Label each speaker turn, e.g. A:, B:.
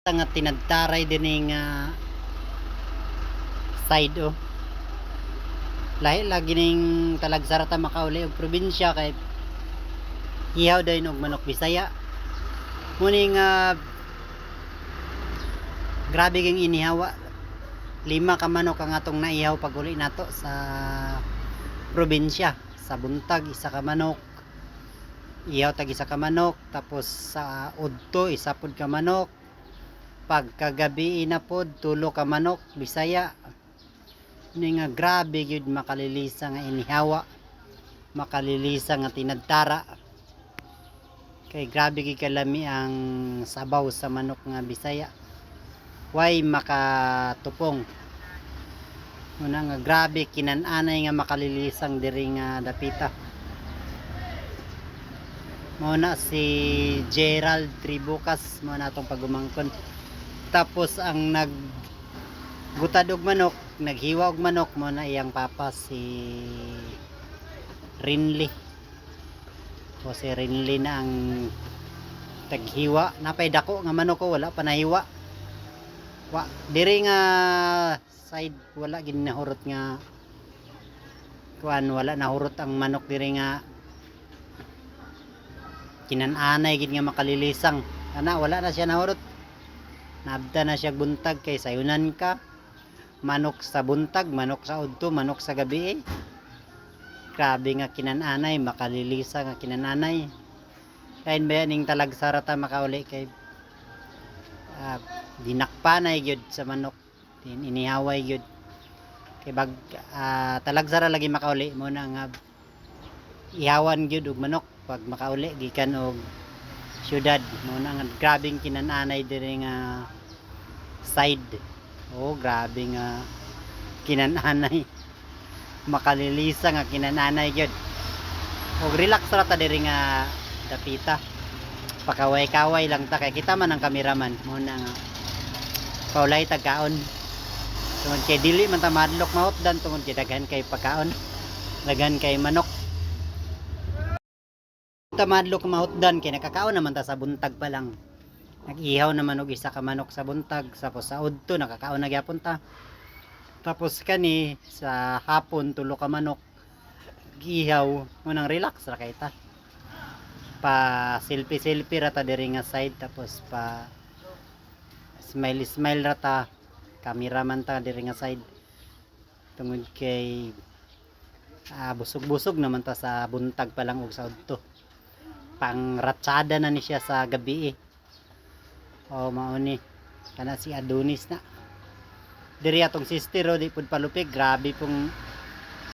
A: nga tinadtaray din nga side oh. Lahi lagi ning talagsarata makauli og probinsya kay ihaw dayon og manok Bisaya. Muni nga grabe kang inihawa. Lima ka manok ang atong naihaw pag uli nato sa probinsya. Sa buntag isa ka manok. Ihaw tag isa ka manok tapos sa udto isa pod ka manok pagkagabi na pod tulo ka manok bisaya. Ni nga grabe gyud makalilisa nga inihawa. Makalilisa nga tinadtara kay grabe gyud kalami ang sabaw sa manok nga bisaya. Way makatupong. Muna nga grabe kinananay nga makalilisang diri nga dapita. Mo na si Gerald Tribucas mo na atong pagumangkon tapos ang nag gutad og manok naghiwa og manok mo na iyang papa si Rinley o si Rinley na ang taghiwa. Napay dako nga manok ko wala pa nahiwa. Wa diri nga side wala gid nahurot nga kuan wala nahurot ang manok diri nga kinananay gid nga makalilisang. Ana wala na siya nahurot nabda na siya buntag kay sayunan ka. Manok sa buntag manok sa udto manok sa gabi eh. grabe nga kinananay makalilisa nga kinananay. Kain ba ning talagsarata makauli kay uh, dinakpanay gyud sa manok. Din inihaway gyud. Kay bag ah, talagsara lagi makauli mo na nga ihawan gyud og manok. Pag makauli gikan og syudad mo na nga grabing kinananay diri nga side. Oh grabe nga kinananay. Makalilisa nga kinananay gyud. Og relax ra ta diri nga dapita. Pakaway-kaway lang ta kay kita man ang kameraman mo na nga. Paulay tagkaon. Tungod kay dili man ta madlok mahotdan tungod kay daghan kay pagkaon. Daghan kay manok ta madlok mahotdan kay nakakaon naman ta sa buntag pa lang. Nag-ihaw naman og isa ka manok sa buntag tapos sa udto nakakaon na gyapon ta. Tapos kani sa hapon tulo ka manok. Gihaw unang relax ra kay ta. Pa selfie selfie ra ta diri nga side tapos pa smile smile ra ta. Cameraman ta diri nga side. Tungod kay ah, busog-busog naman ta sa buntag pa lang og sa udto pang ratsada na ni siya sa gabi eh. Oh, mao ni. Kana si Adonis na. Diri atong sister oh, di pud palupig, grabe pong